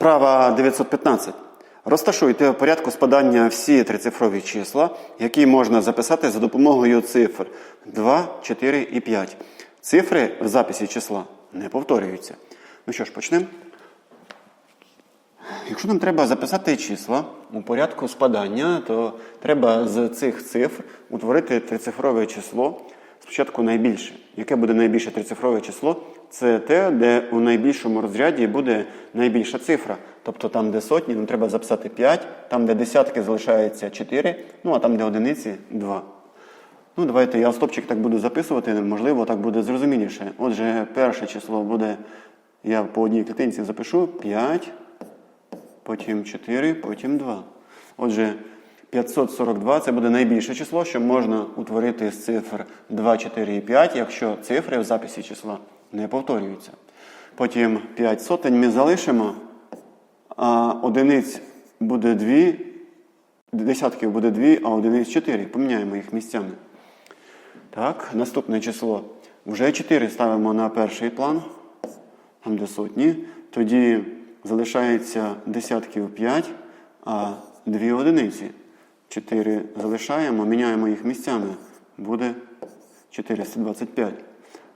Вправа 915. Розташуйте в порядку спадання всі трицифрові числа, які можна записати за допомогою цифр 2, 4 і 5. Цифри в записі числа не повторюються. Ну що ж, почнемо. Якщо нам треба записати числа у порядку спадання, то треба з цих цифр утворити трицифрове число. Спочатку найбільше. Яке буде найбільше трицифрове число? Це те, де у найбільшому розряді буде найбільша цифра. Тобто там, де сотні, нам треба записати 5, там, де десятки залишається 4, ну а там, де одиниці 2. Ну, давайте я стопчик так буду записувати, можливо, так буде зрозуміліше. Отже, перше число буде, я по одній клітинці запишу 5, потім 4, потім 2. Отже, 542 це буде найбільше число, що можна утворити з цифр 2, 4 і 5, якщо цифри в записі числа не повторюються. Потім 5 сотень ми залишимо, а одиниць буде 2, десятків буде 2, а одиниць 4. Поміняємо їх місцями. Так, наступне число. Вже 4 ставимо на перший план, там де сотні. Тоді залишається десятків 5, а 2 одиниці. 4 залишаємо, міняємо їх місцями. Буде 425.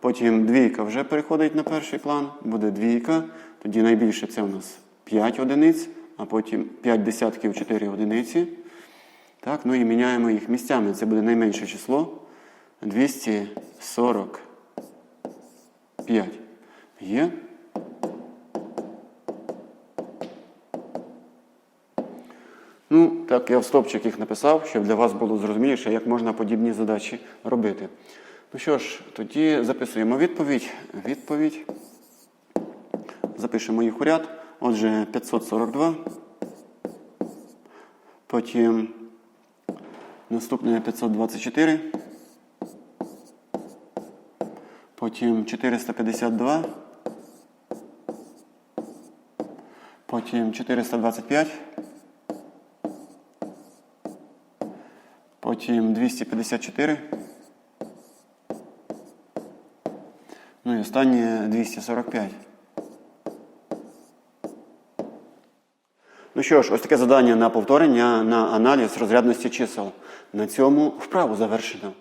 Потім двійка вже переходить на перший план, буде двійка. Тоді найбільше це у нас 5 одиниць, а потім 5 десятків 4 одиниці. Так, ну і міняємо їх місцями. Це буде найменше число 245. Є. Ну, так я в стопчик їх написав, щоб для вас було зрозуміліше, як можна подібні задачі робити. Ну що ж, тоді записуємо відповідь. Відповідь. Запишемо їх у ряд. Отже, 542. Потім наступне 524. Потім 452. Потім 425. Потім 254. Ну і останнє 245. Ну що ж, ось таке завдання на повторення на аналіз розрядності чисел. На цьому вправу завершено.